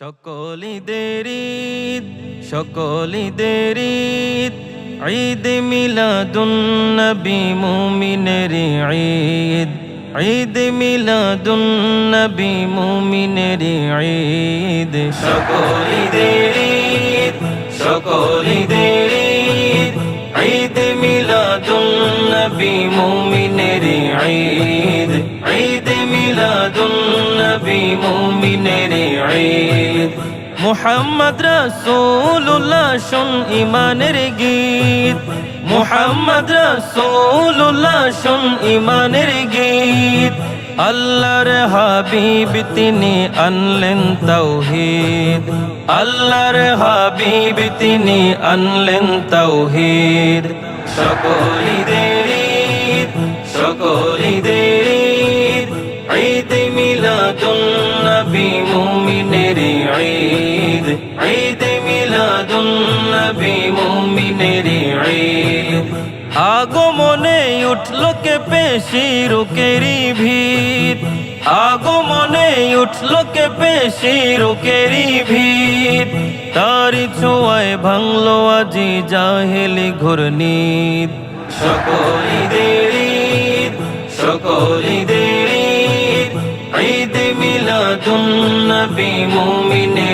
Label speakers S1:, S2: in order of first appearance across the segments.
S1: সকলিদের ঈদ সকলিদের ঈদ ঈদ মিলাদুন নবী মুমিনের ঈদ। ঈদ মিলাদুন নবী মুমিনের ঈদ। সকলিদের ঈদ সকলিদের ঈদ ঈদ মিলাদুন নবী মুমিনের ঈদ। নবী মুমিনের ঈদ। মুহাম্মদ রাসূলুল্লাহ শুন ইমানের গীত। মুহাম্মদ রাসূলুল্লাহ শুন ইমানের গীত। আল্লাহর হাবিব তিনি আনলেন তাওহীদ। আল্লাহর হাবিব তিনি আনলেন তাওহীদ। সকলিদের ঈদ সকলিদের ঈদ মুমিনের ঈদ ঈদ মিলাদুন নবী মুমিনের ঈদ। আগমনে উঠল কে পেশি রুকেরি ভিত। আগমনে উঠল পেশি রুকেরি ভিত। তারি ছোঁয়ায় ভাঙলো আজি জাহেলি ঘূর্ণিত সকলিদের ঈদ সকলিদের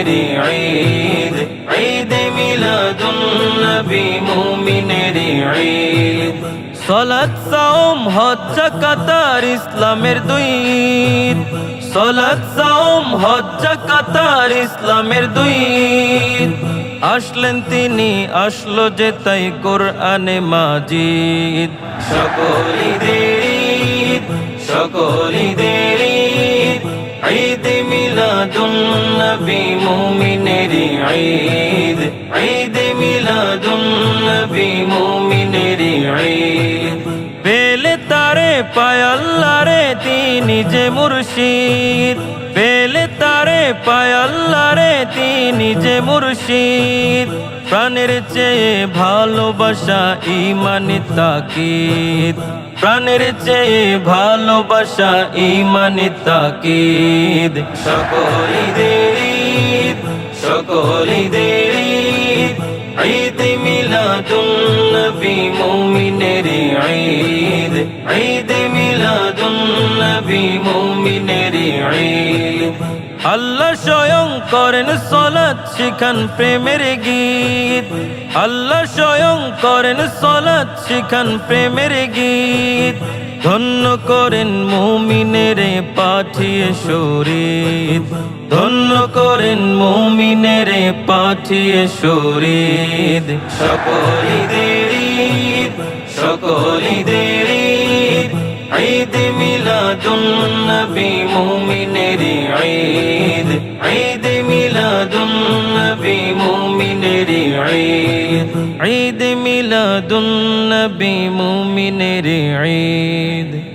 S1: মুমিনের ঈদ ঈদ মিলাদুন নবী মুমিনের সলাত সাওম হজ কাতার ইসলামের দুই সলাত সাওম হজ কাতার ইসলামের দুই আসলেন তিনি আসলো যে তাই কোরআনে মাজিদ সকলিদের ঈদ সকলিদের ঈদ ঈদ মিলাদুন নবী মুমিনের ঈদ। ঈদ মিলাদুল নবী মুমিনের ঈদ। পেলে তারে পায় আল্লাহ রে তিনি যে মুর্শিদ। পেলে পায় রে, তিনি যে মুর্শিদ। প্রাণের চেয়ে ভালোবাসা ইমানি তাকিদ। প্রাণের চেয়ে ভালোবাসা ইমানি তাকিদ। সকলিদের ঈদ সকলিদের ঈদ ঈদ মিলাদুন নবী মুমিনের ঈদ। ঈদ মিলাদুন নবী মুমিনের ঈদ। আল্লাহ স্বয়ং করেন সলাৎ, শিখান প্রেমের গীত। আল্লাহ স্বয়ং করেন সলাৎ, শিখান প্রেমের গীত। ধন্য করেন মুমিনের পাঠিয়ে শরীর। ধন্য করেন মুমিনের পাঠিয়ে শরীর। সকলিদের ঈদ সকলিদের ঈদ ঈদ মিলাদুন নবী মুমিনের ঈদ। ঈদ মিলাদুন নবী মুমিনের ঈদ। ঈদ মিলাদুন নবী মুমিনের ঈদ।